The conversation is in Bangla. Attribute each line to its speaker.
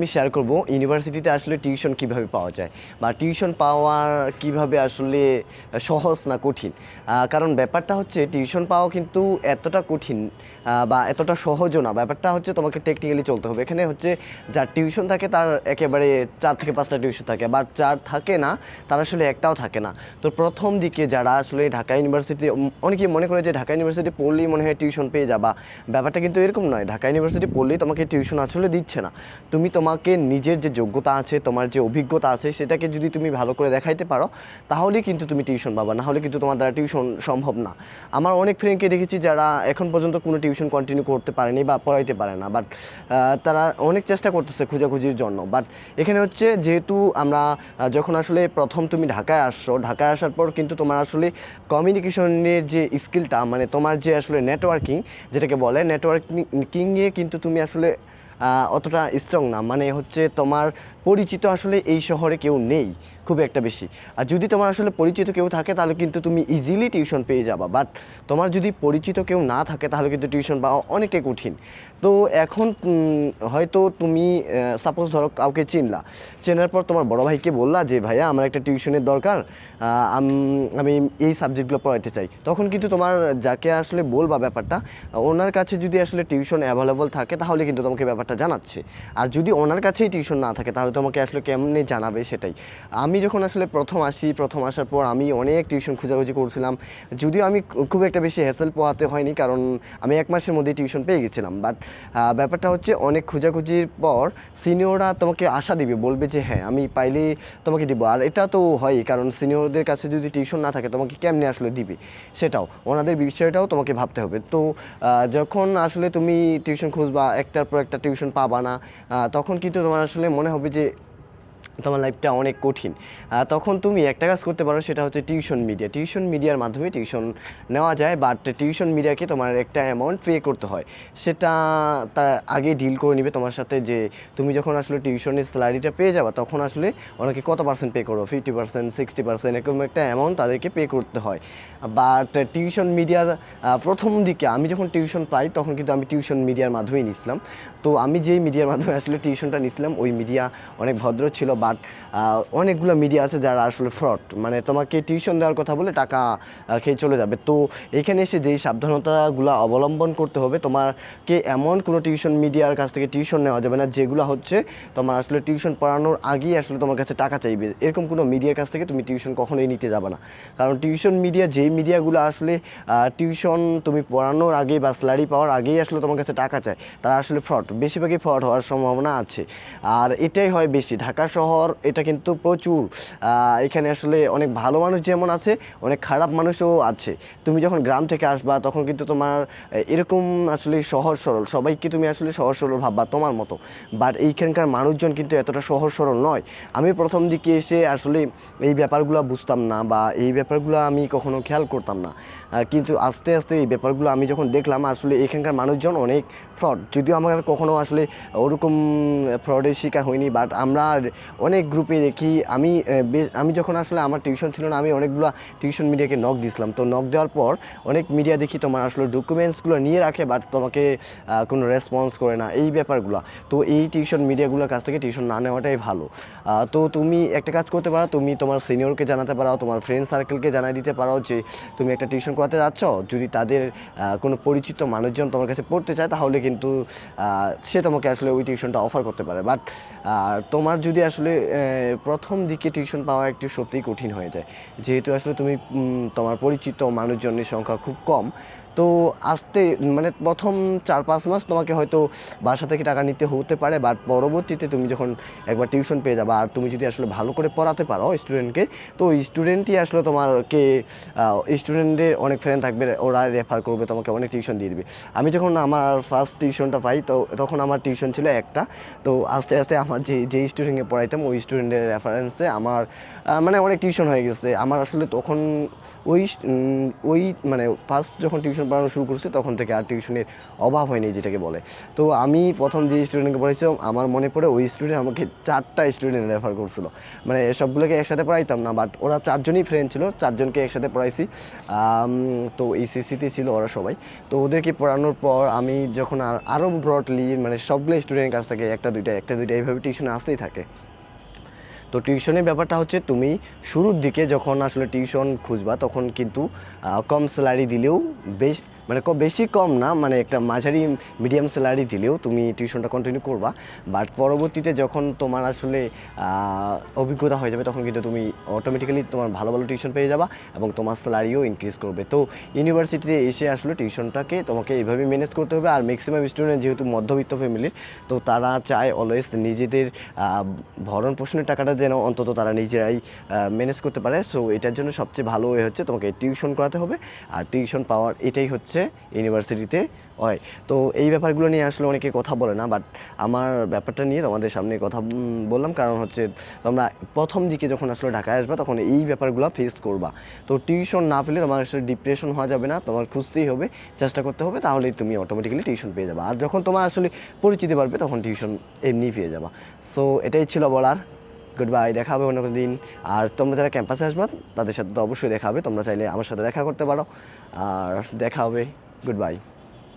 Speaker 1: আমি শেয়ার করব ইউনিভার্সিটিতে আসলে টিউশন কীভাবে পাওয়া যায় বা টিউশন পাওয়া কীভাবে আসলে সহজ না কঠিন? কারণ ব্যাপারটা হচ্ছে টিউশন পাওয়া কিন্তু এতটা কঠিন বা এতটা সহজও না। ব্যাপারটা হচ্ছে তোমাকে টেকনিক্যালি চলতে হবে। এখানে হচ্ছে যার টিউশন থাকে তার একেবারে চার থেকে পাঁচটা টিউশন থাকে, বা যার থাকে না তার আসলে একটাও থাকে না। তো প্রথম দিকে যারা আসলে ঢাকা ইউনিভার্সিটি অনেকে মনে করে যে ঢাকা ইউনিভার্সিটি পড়লেই মনে হয় টিউশন পেয়ে যাবা। ব্যাপারটা কিন্তু এরকম নয়। ঢাকা ইউনিভার্সিটি পড়লেই তোমাকে টিউশন আসলে দিচ্ছে না। তুমি তোমাকে নিজের যে যোগ্যতা আছে, তোমার যে অভিজ্ঞতা আছে, সেটাকে যদি তুমি ভালো করে দেখাইতে পারো, তাহলেই কিন্তু তুমি টিউশন পাবা। না হলে কিন্তু তোমার দ্বারা টিউশন সম্ভব না। আমার অনেক ফ্রেন্ডকে দেখেছি যারা এখন পর্যন্ত কোনো টিউশন কন্টিনিউ করতে পারেনি বা পড়াইতে পারে না। বাট তারা অনেক চেষ্টা করতেছে খোঁজাখুঁজির জন্য। বাট এখানে হচ্ছে যেহেতু আমরা যখন আসলে প্রথম তুমি ঢাকায় আসছো, ঢাকায় আসার পর কিন্তু তোমার আসলে কমিউনিকেশনের যে স্কিলটা মানে তোমার যে আসলে নেটওয়ার্কিং যেটাকে বলে নেটওয়ার্কিংয়ে কিন্তু তুমি আসলে অতটা স্ট্রং না। মানে হচ্ছে তোমার পরিচিত আসলে এই শহরে কেউ নেই। খুব একটা বেশি। আর যদি তোমার আসলে পরিচিত কেউ থাকে, তাহলে কিন্তু তুমি ইজিলি টিউশন পেয়ে যাবা। বাট তোমার যদি পরিচিত কেউ না থাকে, তাহলে কিন্তু টিউশন পাওয়া অনেকটাই কঠিন। তো এখন হয়তো তুমি সাপোজ ধরো কাউকে চিনলা। চেনার পর তোমার বড় ভাইকে বললা যে, ভাইয়া, আমার একটা টিউশনের দরকার। আমি এই সাবজেক্টগুলো পড়াইতে চাই। তখন কিন্তু তোমার যাকে আসলে বলবা ব্যাপারটা, ওনার কাছে যদি আসলে টিউশন অ্যাভেলেবল থাকে, তাহলে কিন্তু তোমাকে ব্যাপারটা জানাচ্ছে। আর যদি ওনার কাছেই টিউশন না থাকে, তাহলে তোমাকে আসলে কেমনি জানাবে সেটাই। আমি যখন আসলে প্রথম আসি, প্রথম আসার পর আমি অনেক টিউশন খোঁজাখুঁজি করছিলাম। যদিও আমি খুব একটা বেশি হ্যাসেল পোহাতে হয়নি, কারণ আমি এক মাসের মধ্যেই টিউশন পেয়ে গেছিলাম। বাট ব্যাপারটা হচ্ছে অনেক খোঁজাখুঁজির পর সিনিয়ররা তোমাকে আশা দিবে, বলবে যে হ্যাঁ আমি পাইলে তোমাকে দিব। আর এটা তো হয়, কারণ সিনিয়রদের কাছে যদি টিউশন না থাকে, তোমাকে কেমনে আসলে দিবে? সেটাও, ওনাদের বিষয়টাও তোমাকে ভাবতে হবে। তো যখন আসলে তুমি টিউশন খুঁজবা, একটার পর একটা টিউশন পাবা না তখন কিন্তু তোমার আসলে মনে হবে যে তোমার লাইফটা অনেক কঠিন। তখন তুমি একটা কাজ করতে পারো, সেটা হচ্ছে টিউশন মিডিয়া টিউশন মিডিয়ার মাধ্যমে টিউশন নেওয়া যায় বাট টিউশন মিডিয়াকে তোমার একটা অ্যামাউন্ট পে করতে হয়। সেটা তার আগে ডিল করে নিবে তোমার সাথে যে, তুমি যখন আসলে টিউশনের স্যালারিটা পেয়ে যাবা, তখন আসলে ওনাকে কত পার্সেন্ট পে করো? ফিফটি পার্সেন্ট সিক্সটি পার্সেন্ট এরকম একটা অ্যামাউন্ট তাদেরকে পে করতে হয়। বাট টিউশন মিডিয়ার প্রথম দিকে আমি যখন টিউশন পাই, তখন কিন্তু আমি টিউশন মিডিয়ার মাধ্যমেই নিছিলাম। তো আমি যেই মিডিয়ার মাধ্যমে আসলে টিউশনটা নিছিলাম, ওই মিডিয়া অনেক ভদ্র ছিল বাট অনেকগুলো মিডিয়া আছে যারা আসলে ফ্রড মানে তোমাকে টিউশন দেওয়ার কথা বলে টাকা খেয়ে চলে যাবে। তো এখানে এসে যেই সাবধানতাগুলো অবলম্বন করতে হবে, তোমাকে এমন কোনো টিউশন মিডিয়ার কাছ থেকে টিউশন নেওয়া যাবে না, যেগুলো হচ্ছে তোমার আসলে টিউশন পড়ানোর আগেই আসলে তোমার কাছে টাকা চাইবে। এরকম কোনো মিডিয়ার কাছ থেকে তুমি টিউশন কখনোই নিতে যাবে না। কারণ টিউশন মিডিয়া যেই মিডিয়াগুলো আসলে টিউশন তুমি পড়ানোর আগে বা স্যালারি পাওয়ার আগেই আসলে তোমার কাছে টাকা চায়, তারা আসলে ফ্রড বেশিরভাগই ফ্রড হওয়ার সম্ভাবনা আছে। আর এটাই হয় বেশি, ঢাকা শহর এটা কিন্তু প্রচুর। এখানে আসলে অনেক ভালো মানুষ যেমন আছে, অনেক খারাপ মানুষও আছে। তুমি যখন গ্রাম থেকে আসবা, তখন কিন্তু তোমার এরকম আসলে সহজ সরল, সবাইকে তুমি আসলে সহজ সরল ভাববা তোমার মতো। বাট এইখানকার মানুষজন কিন্তু এতটা সহজ সরল নয়। আমি প্রথম দিকে এসে আসলে এই ব্যাপারগুলো বুঝতাম না বা এই ব্যাপারগুলো আমি কখনো খেয়াল করতাম না। কিন্তু আস্তে আস্তে এই ব্যাপারগুলো আমি যখন দেখলাম, আসলে এখানকার মানুষজন অনেক ফ্রড যদিও আমার কখনো আসলে ওরকম ফ্রডের শিকার হয়নি বাট আমরা অনেক গ্রুপে দেখি, আমি আমি যখন আসলে আমার টিউশন ছিল না, আমি অনেকগুলো টিউশন মিডিয়াকে নক দিয়েছিলাম তো নক দেওয়ার পর অনেক মিডিয়া দেখি তোমার আসলে ডকুমেন্টসগুলো নিয়ে রাখে বাট তোমাকে কোনো রেসপন্স করে না, এই ব্যাপারগুলো। তো এই টিউশন মিডিয়াগুলোর কাছ থেকে টিউশন না নেওয়াটাই ভালো। তো তুমি একটা কাজ করতে পারো, তুমি তোমার সিনিয়রকে জানাতে পারো, তোমার ফ্রেন্ড সার্কেলকে জানাই দিতে পারো যে, তুমি একটা টিউশন করাতে যাচ্ছ, যদি তাদের কোনো পরিচিত মানুষজন তোমার কাছে পড়তে চায়, তাহলে কিন্তু সে তোমাকে আসলে ওই টিউশনটা অফার করতে পারে। বাট তোমার যদি আসলে আহ, প্রথম দিকে টিউশন পাওয়া একটু সত্যিই কঠিন হয়ে যায়। যেহেতু আসলে তুমি তোমার পরিচিত মানুষজনের সংখ্যা খুব কম তো আসতে মানে প্রথম চার পাঁচ মাস তোমাকে হয়তো বাসা থেকে টাকা নিতে হতে পারে বাট পরবর্তীতে তুমি যখন একবার টিউশন পেয়ে যাবে, আর তুমি যদি আসলে ভালো করে পড়াতে পারো স্টুডেন্টকে তো স্টুডেন্টই আসলে তোমাকে স্টুডেন্টের অনেক ফ্রেন্ড থাকবে, ওরা রেফার করবে, তোমাকে অনেক টিউশন দিয়ে দিবে। আমি যখন আমার ফার্স্ট টিউশনটা পাই, তো তখন আমার টিউশন ছিল একটা, তো আস্তে আস্তে আমার যে যেই স্টুডেন্টকে পড়াইতাম, ওই স্টুডেন্টের রেফারেন্সে আমার মানে অনেক টিউশন হয়ে গেছে। আমার আসলে তখন ওই ওই মানে ফার্স্ট যখন টিউশন টিউশন পড়ানো শুরু করছি, তখন থেকে আর টিউশনের অভাব হয়নি যেটাকে বলে। তো আমি প্রথম যে স্টুডেন্টকে পড়াইছিলাম, আমার মনে পড়ে ওই স্টুডেন্ট আমাকে চারটা স্টুডেন্ট রেফার করছিল। মানে সবগুলোকে একসাথে পড়াইতাম না বাট ওরা চারজনই ফ্রেন্ড ছিল, চারজনকে একসাথে পড়াইছি। তো এইচএসসিতে ছিল ওরা সবাই। তো ওদেরকে পড়ানোর পর আমি যখন আর আরও ব্রডলি মানে সবগুলো স্টুডেন্টের কাছ থেকে একটা দুইটা একটা দুইটা, এইভাবে টিউশন আসতেই থাকে। তো টিউশনের ব্যাপারটা হচ্ছে তুমি শুরুর দিকে যখন আসলে টিউশন খুঁজবা, তখন কিন্তু কম স্যালারি দিলেও বেশ মানে বেশি কম না মানে একটা মাঝারি মিডিয়াম স্যালারি দিলেও তুমি টিউশনটা কন্টিনিউ করবা। বাট পরবর্তীতে যখন তোমার আসলে অভিজ্ঞতা হয়ে যাবে, তখন কিন্তু তুমি অটোমেটিক্যালি তোমার ভালো ভালো টিউশন পেয়ে যাবা এবং তোমার স্যালারিও ইনক্রিজ করবে। তো ইউনিভার্সিটিতে এসে আসলে টিউশনটাকে তোমাকে এইভাবে ম্যানেজ করতে হবে। আর ম্যাক্সিমাম স্টুডেন্ট যেহেতু মধ্যবিত্ত ফ্যামিলির তো তারা চায় অলওয়েজ নিজেদের ভরণ পোষণের টাকাটা যেন অন্তত তারা নিজেরাই ম্যানেজ করতে পারে। সো এটার জন্য সবচেয়ে ভালো হচ্ছে তোমাকে টিউশন করাতে হবে। আর টিউশন পাওয়ার এটাই হচ্ছে ইউনিভার্সিটিতে হয়। তো এই ব্যাপারগুলো নিয়ে আসলে অনেকে কথা বলে না বাট আমার ব্যাপারটা নিয়ে তোমাদের সামনে কথা বললাম। কারণ হচ্ছে, তোমরা প্রথম দিকে যখন আসলে ঢাকায় আসবে, তখন এই ব্যাপারগুলো ফেস করবা। তো টিউশন না পেলে তোমার আসলে ডিপ্রেশন হওয়া যাবে না, তোমার খুঁজতেই হবে, চেষ্টা করতে হবে, তাহলেই তুমি অটোমেটিক্যালি টিউশন পেয়ে যাবে। আর যখন তোমার আসলে পরিচিতি বাড়বে, তখন টিউশন এমনি পেয়ে যাবা। সো এটাই ছিল বলার। গুড বাই দেখা হবে অন্য কোনো দিন। আর তোমরা যারা ক্যাম্পাসে আসবা, তাদের সাথে তো অবশ্যই দেখা হবে তোমরা চাইলে আমার সাথে দেখা করতে পারো। আর দেখা হবে গুড বাই